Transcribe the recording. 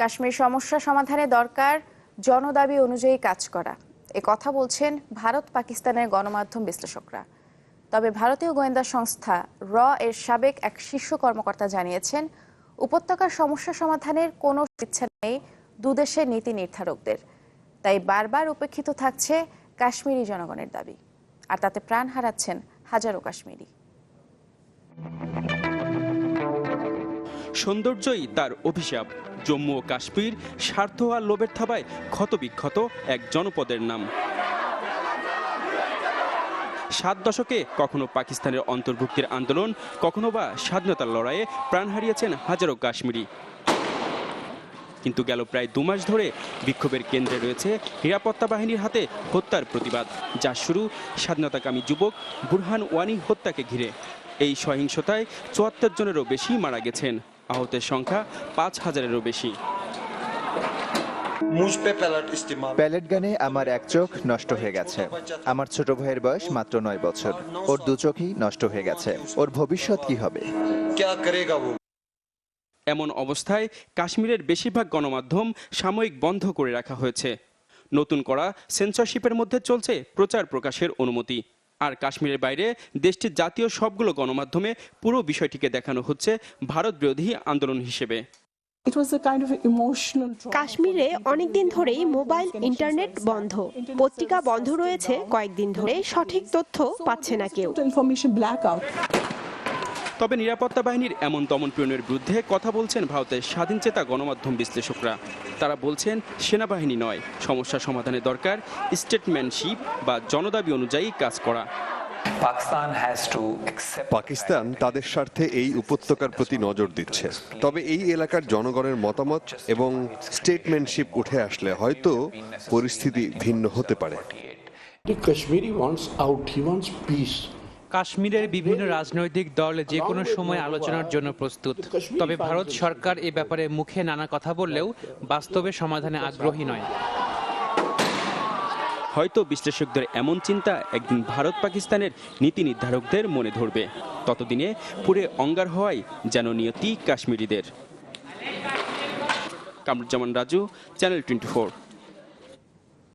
কাশ্মীর সমস্যা সমাধানে দরকার, জনদাবি অনুযায়ী কাজ করা। এ কথা বলছেন ভারত পাকিস্তানের গণমাধ্যম বিশ্লেষকরা। তবে ভারতীয় গোয়েন্দা সংস্থা র এর সাবেক এক শীর্ষ কর্মকর্তা জানিয়েছেন, উপত্যকার সমস্যা সমাধানের কোনো ইচ্ছা নেই দুদেশের নীতি নির্ধারকদের। তাই বারবার উপেক্ষিত থাকছে কাশ্মীরি জনগণের দাবি। আর তাতে প্রাণ হারাচ্ছেন হাজারো কাশ্মীরি। সৌন্দর্যই তার অভিশাপ। জম্মু ও কাশ্মীর স্বার্থ আর লোভের থাবায় ক্ষতবিক্ষত এক জনপদের নাম। সাত দশকে কখনো পাকিস্তানের অন্তর্ভুক্তির আন্দোলন, কখনো বা স্বাধীনতার লড়াইয়ে প্রাণ হারিয়েছেন হাজারো কাশ্মীরি। কিন্তু গেল প্রায় দু মাস ধরে বিক্ষোভের কেন্দ্রে রয়েছে নিরাপত্তা বাহিনীর হাতে হত্যার প্রতিবাদ যার শুরু স্বাধীনতাকামী যুবক বুরহান ওয়ানি হত্যাকে ঘিরে। এই সহিংসতায় চুয়াত্তর জনেরও বেশি মারা গেছেন। আহতের সংখ্যা পাঁচ হাজারেরও বেশি। প্যালেট গানে আমার এক চোখ নষ্ট হয়ে গেছে। আমার ছোট ভাইয়ের বয়স মাত্র নয় বছর। ওর দু চোখই নষ্ট হয়ে গেছে। ওর ভবিষ্যৎ কি হবে? এমন অবস্থায় কাশ্মীরের বেশিরভাগ গণমাধ্যম সাময়িক বন্ধ করে রাখা হয়েছে। নতুন করা সেন্সরশিপের মধ্যে চলছে প্রচার প্রকাশের অনুমতি। আর কাশ্মীরের বাইরে দেশটির জাতীয় সবগুলো গণমাধ্যমে পুরো বিষয়টিকে দেখানো হচ্ছে ভারত বিরোধী আন্দোলন হিসেবে. কাশ্মীরে অনেকদিন ধরেই মোবাইল ইন্টারনেট বন্ধ পত্রিকা বন্ধ রয়েছে কয়েকদিন ধরে সঠিক তথ্য পাচ্ছে না কেউ. তবে নিরাপত্তা বাহিনীর এমন দমনপীড়নের বিরুদ্ধে কথা বলছেন ভারতের স্বাধীনচেতা গণমাধ্যম বিশ্লেষকরা। তারা বলছেন সেনাবাহিনী নয় সমস্যা সমাধানে দরকার স্টেটম্যানশিপ বা জনদাবি অনুযায়ী কাজ করা। পাকিস্তান তাদের স্বার্থে এই উপত্যকার প্রতি নজর দিচ্ছে। তবে এই এলাকার জনগণের মতামত এবং স্টেটমেন্টশিপ উঠে আসলে হয়তো পরিস্থিতি ভিন্ন হতে পারে। The Kashmiri wants out, he wants peace. কাশ্মীরের বিভিন্ন রাজনৈতিক দল যে কোনো সময় আলোচনার জন্য প্রস্তুত। তবে ভারত সরকার এ ব্যাপারে মুখে নানা কথা বললেও বাস্তবে সমাধানে আগ্রহী নয়। হয়তো বিশ্লেষকদের এমন চিন্তা একদিন ভারত পাকিস্তানের নীতি নির্ধারকদের মনে ধরবে। ততদিনে পুরে অঙ্গার হওয়াই যেন নিয়তি কাশ্মীরিদের। Kamruzzaman Raju channel twenty